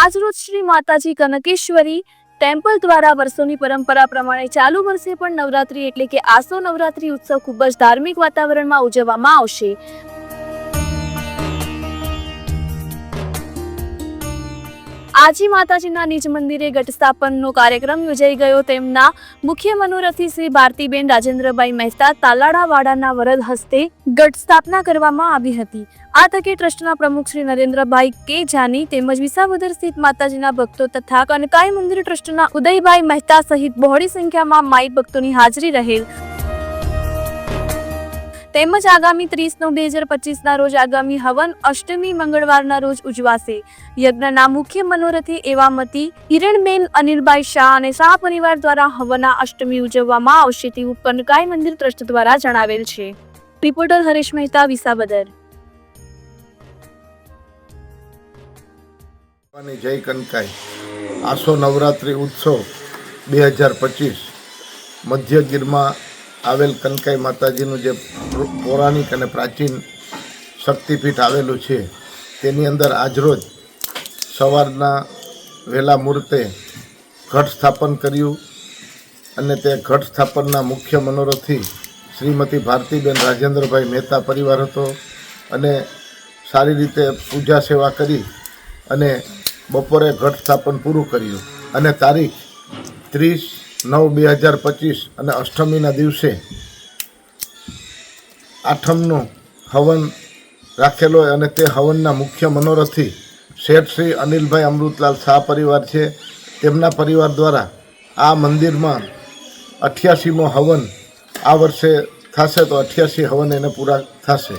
આજરોજ શ્રી માતાજી કનકેશ્વરી ટેમ્પલ દ્વારા વર્ષોની પરંપરા પ્રમાણે ચાલુ વર્ષે પણ નવરાત્રી એટલે કે આસો નવરાત્રી ઉત્સવ ખૂબ જ ધાર્મિક વાતાવરણમાં ઉજવવામાં આવશે. આજી માતાજીના નિજ મંદિરે ઘટ સ્થાપનનો કાર્યક્રમ યોજાઈ ગયો. તેમના મુખ્ય મનોરથી શ્રી ભારતીબેન રાજેન્દ્રભાઈ મહેતા તાલાડાવાડાના વરદ હસ્તે ઘટ સ્થાપના કરવામાં આવી હતી. આ તકે ટ્રસ્ટના પ્રમુખ શ્રી નરેન્દ્રભાઈ કે જાની તેમજ વિસાવદર સ્થિત માતાજીના ભક્તો તથા કનકાઈ મંદિર ટ્રસ્ટના ઉદયભાઈ મહેતા સહિત બહોળી સંખ્યામાં માઈ ભક્તોની હાજરી રહેલ. તેમજ આગામી ત્રીસ નવ બે હજાર પચીસના રોજ આગામી હવન અષ્ટમી મંગળવારના રોજ ઉજવાશે. યજ્ઞના મુખ્ય મનોરથી એવા મતી હિરણબેન અનિલભાઈ શાહ અને શાહ પરિવાર દ્વારા હવના અષ્ટમી ઉજવવામાં આવશે તેવું કનકાઈ મંદિર ટ્રસ્ટ દ્વારા જણાવેલ છે. રિપોર્ટર હરેશ મહેતા, વિસાવદર. ભવાની જય કનકાઈ. આસો નવરાત્રિ ઉત્સવ બે હજાર પચીસ. મધ્ય ગીરમાં આવેલ કનકાઈ માતાજીનું જે પૌરાણિક અને પ્રાચીન શક્તિપીઠ આવેલું છે, તેની અંદર આજરોજ સવારના વહેલા મુહૂર્તે ઘટ સ્થાપન કર્યું અને તે ઘટ સ્થાપનના મુખ્ય મનોરથી શ્રીમતી ભારતીબેન રાજેન્દ્રભાઈ મહેતા પરિવાર હતો અને સારી રીતે પૂજા સેવા કરી અને બપોરે ઘટ સ્થાપન પૂરું કર્યું. અને તારીખ ત્રીસ નવ બે હજાર પચીસ અને અષ્ટમીના દિવસે આઠમનું હવન રાખેલો અને તે હવનના મુખ્ય મનોરથી શેઠ શ્રી અનિલભાઈ અમૃતલાલ શાહ પરિવાર છે. તેમના પરિવાર દ્વારા આ મંદિરમાં અઠ્યાસીમો હવન આ વર્ષે થશે તો અઠ્યાસી હવન એને પૂરા થશે.